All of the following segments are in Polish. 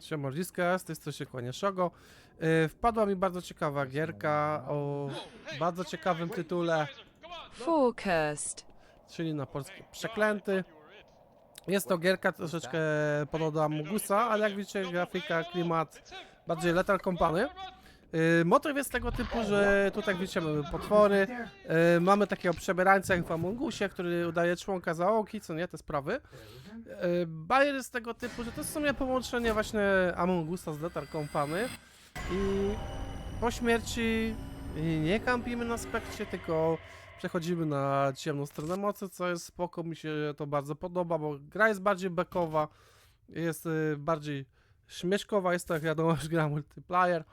Siema Liska, z tej strony się kłania Szogo. Yy, Wpadła mi bardzo ciekawa gierka o bardzo ciekawym tytule, Forecast. czyli na polski Przeklęty. Jest to gierka troszeczkę podobna Mugusa, ale jak widzicie grafika, klimat bardziej Lethal Company. Yy, motyw jest tego typu, że tutaj widzicie mamy potwory, yy, mamy takiego przebierańca jak w Amongusie, który udaje członka załogi, co nie, te sprawy. Yy, Bajer jest tego typu, że to jest w sumie połączenie właśnie Amongusa z Lethal Company i po śmierci nie kampimy na spekcie, tylko przechodzimy na ciemną stronę mocy, co jest spoko, mi się to bardzo podoba, bo gra jest bardziej backowa, jest y, bardziej śmieszkowa, jest to jak wiadomo, że gra multiplayer.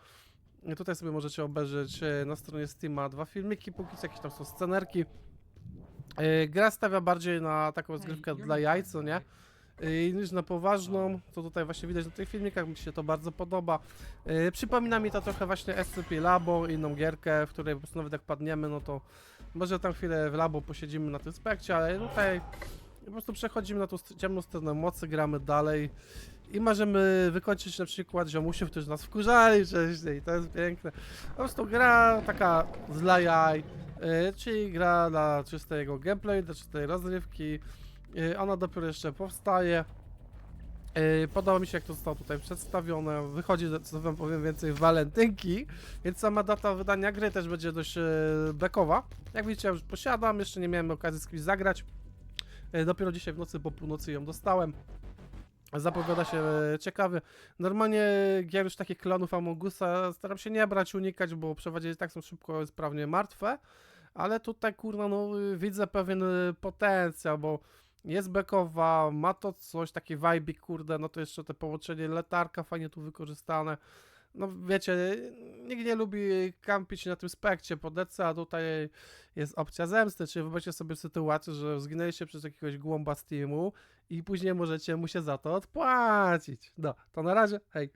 Tutaj sobie możecie obejrzeć y, na stronie Steama dwa filmiki, póki co jakieś tam są scenerki. Y, Gra stawia bardziej na taką rozgrywkę dla jaj, co nie? Y, niż na poważną, co tutaj właśnie widać na tych filmikach, mi się to bardzo podoba. Przypomina mi to trochę właśnie SCP Labo, inną gierkę, w której po prostu nawet jak padniemy, no to może tam chwilę w labo posiedzimy na tym spekcie, ale tutaj po prostu przechodzimy na tą ciemną stronę mocy, gramy dalej i możemy wykończyć na przykład ziomusiów, którzy nas wkurzali wcześniej, to jest piękne. Po prostu gra taka dla jaj, y, czyli gra dla czystego gameplay, dla czystej rozrywki. Y, ona dopiero jeszcze powstaje. Y, Podoba mi się jak to zostało tutaj przedstawione. Wychodzi, co wam powiem więcej, w walentynki, więc sama data wydania gry też będzie dość bekowa. Jak widzicie, już posiadam, jeszcze nie miałem okazji z kimś zagrać. E, Dopiero dzisiaj w nocy po północy ją dostałem. Zapowiada się e, ciekawy. Normalnie gier już takich klonów Amogusa staram się nie brać, unikać, bo przewodzie i tak są szybko, sprawnie martwe. Ale tutaj, kurna, no y, widzę pewien y, potencjał, bo jest bekowa, ma to coś, taki vibe, kurde, no to jeszcze te połączenie letarka fajnie tu wykorzystane. No wiecie, nikt nie lubi kampić na tym spekcie po DC, a tutaj jest opcja zemsty, czyli wyobraźcie sobie sytuację, że zginęliście przez jakiegoś głąba z teamu i później możecie mu się za to odpłacić. No, to na razie, hej.